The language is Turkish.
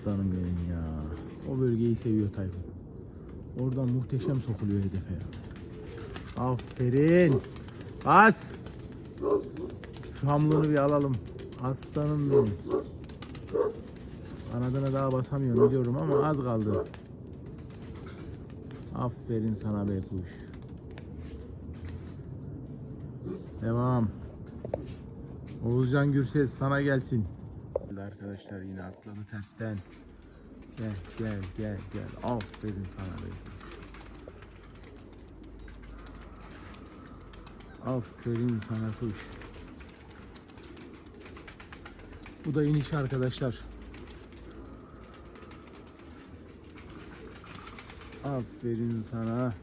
Aslanım benim ya. O bölgeyi seviyor Tayfun. Oradan muhteşem sokuluyor hedefe ya. Aferin. Bas. Şu hamlını bir alalım. Aslanım benim. Kanadına daha basamıyorum biliyorum ama az kaldı. Aferin sana be kuş. Devam. Oğuzcan Gürses sana gelsin. Arkadaşlar yine atladı tersten. Gel gel gel gel. Aferin sana be kuş. Aferin sana kuş. Bu da iniş arkadaşlar. Aferin sana.